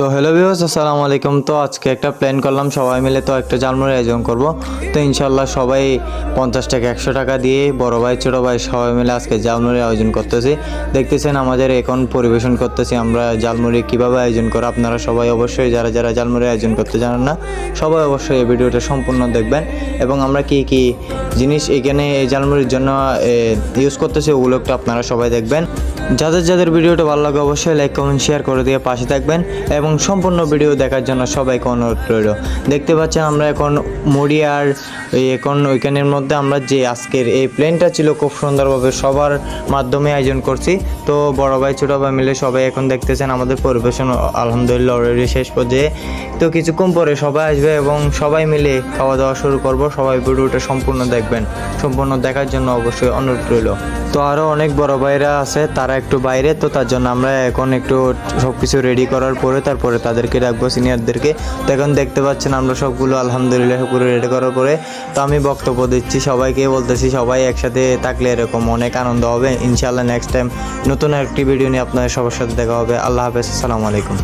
তো hello views আসসালামু আলাইকুম। তো আজকে একটা প্ল্যান করলাম, সবাই মিলে তো একটা জালমুড়ি আয়োজন করব। তো ইনশাল্লাহ সবাই পঞ্চাশ টাকা, একশো টাকা দিয়ে বড় ভাই, ছোটো ভাই সবাই মিলে আজকে জালমুড়ি আয়োজন করতেছি। দেখতেছেন আমাদের এখন পরিবেশন করতেছি আমরা জালমুড়ি কীভাবে আয়োজন করে, আপনারা সবাই অবশ্যই যারা যারা জালমুড়ি আয়োজন করতে জানেন না, সবাই অবশ্যই এই ভিডিওটা সম্পূর্ণ দেখবেন। এবং আমরা কি কি জিনিস এখানে এই জালমুড়ির জন্য ইউজ করতেছে, ওগুলো একটু আপনারা সবাই দেখবেন। যাদের যাদের ভিডিওটা ভালো লাগে অবশ্যই লাইক কমেন্ট শেয়ার করে দিয়ে পাশে থাকবেন এবং সম্পূর্ণ ভিডিও দেখার জন্য সবাইকে অনুরোধ রইল। দেখতে পাচ্ছেন আমরা এখন মুড়ি আর এখন ওইখানের মধ্যে আমরা যে আজকের এই প্লেনটা ছিল খুব সুন্দরভাবে সবার মাধ্যমে আয়োজন করছি। তো বড় ভাই, ছোটো ভাই মিলে সবাই এখন দেখতেছেন আমাদের পরিবেশন, আলহামদুলিল্লাহ অলরেডি শেষ পর্যায়ে। তো কিছুক্ষণ পরে সবাই আসবে এবং সবাই মিলে খাওয়া দাওয়া শুরু করব। সবাই ভিডিওটা সম্পূর্ণ দেখবেন সম্পূর্ণ দেখার জন্য অবশ্যই অনুরোধ রইল। তো আরও অনেক বড় ভাইরা আছে, তারা একটু বাইরে, তো তার জন্য আমরা এখন একটু সব কিছু রেডি করার পরে তারপরে তাদেরকে রাখব সিনিয়রদেরকে তো এখন দেখতে পাচ্ছেন আমরা সবগুলো আলহামদুলিল্লাহ সবগুলো রেডি করার পরে। তো আমি বক্তব্য দিচ্ছি, সবাইকে বলতেছি, সবাই একসাথে থাকলে এরকম অনেক আনন্দ হবে। ইনশাআল্লাহ নেক্সট টাইম নতুন একটি ভিডিও নিয়ে আপনাদের সবার সাথে দেখা হবে। আল্লাহ হাফেজ, আসসালামু আলাইকুম।